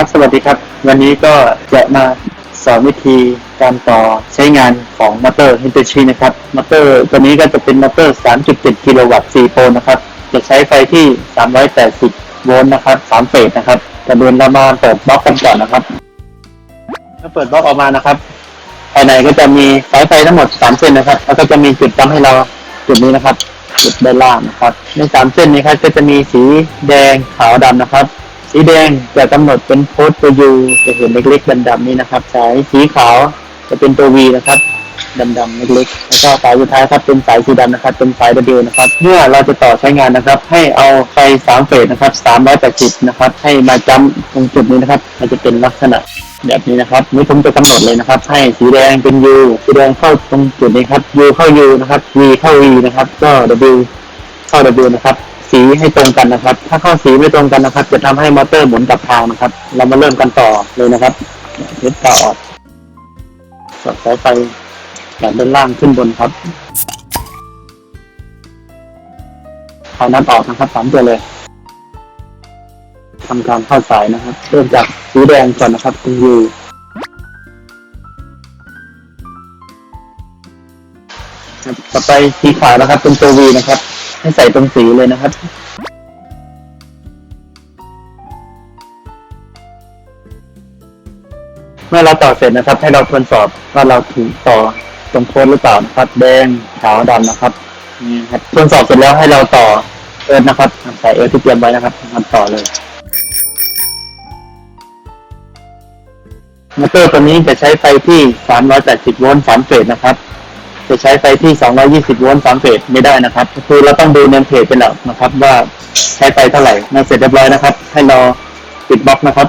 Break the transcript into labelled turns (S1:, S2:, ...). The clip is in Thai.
S1: ครับสวัสดีครับ วันนี้ก็จะมาสอนวิธีการต่อใช้งานของมอเตอร์ Hitachi นะครับมอเตอร์ตัวนี้ก็จะเป็นมอเตอร์ 3.7 กิโลวัตต์4โพลนะครับ จะใช้ไฟที่ 380 โวลต์นะครับ3เฟสนะครับแต่เดินเรามาเปิดบล็อกกันก่อนนะครับถ้าเปิดบล็อกออกมานะครับภายในก็จะมีสายไฟทั้งหมด 3 เส้นนะครับ แล้วก็จะมีจุดจำให้เราจุดนี้นะครับ จุดด้านล่างนะครับ ใน 3 เส้นนี้ครับก็จะมีสีแดงขาวดำนะครับ สีแดงจะกำหนดเป็นโค้ดตัวยูจะเห็นเล็กๆดำๆนี้นะครับสายสีขาวจะเป็นตัววีนะครับดำๆเล็กๆแล้วก็สายสุดท้ายครับเป็นสายสีดำนะครับ เป็นสาย W นะครับ เมื่อเราจะต่อใช้งานนะครับ ให้เอาไฟ3เฟสนะครับ380นะครับ ให้มาจำตรงจุดนี้นะครับ มันจะเป็นลักษณะแบบนี้นะครับนี่ผมจะกำหนดเลยนะครับ ให้สีแดงเป็น U สีแดงเข้าตรงจุดนี้ครับ U เข้า U นะครับ V เข้า V นะครับ ก็ W เข้า W นะครับ สีให้ตรงกันนะครับ ถ้าเข้าสีไม่ตรงกันนะครับ จะทำให้มอเตอร์หมุนกลับทางนะครับ เรามาเริ่มกันต่อเลยนะครับเล็ดต่อออกสอดสายไฟจากด้านล่างขึ้นบนครับเอานัดออกนะครับสามตัวเลยทำการเข้าสายนะครับ เริ่มจากสีแดงก่อนนะครับคุณยูต่อไปสีขาวนะครับเป็นตัววีนะครับ ให้ใส่ตรงสีเลยนะครับเมื่อเราต่อเสร็จนะครับ ให้เราทวนสอบว่าเราถูกต่อตรงโค้ดหรือเปล่านะครับ แดงขาวดำนะครับนี่ครับทวนสอบเสร็จแล้วให้เราต่อเอิร์ธนะครับใส่เอิร์ธที่เตรียมไว้นะครับมันต่อเลยมอเตอร์ตัวนี้จะใช้ไฟที่ 380 โวลต์3เฟสนะครับ จะใช้ไฟที่ 220 โวลต์ 3 เฟสไม่ได้นะครับ คือเราต้องดูเนมเพจเป็นหลักนะครับ ว่าใช้ไฟเท่าไหร่เมื่อเสร็จเรียบร้อยนะครับ ให้เราปิดบล็อกนะครับ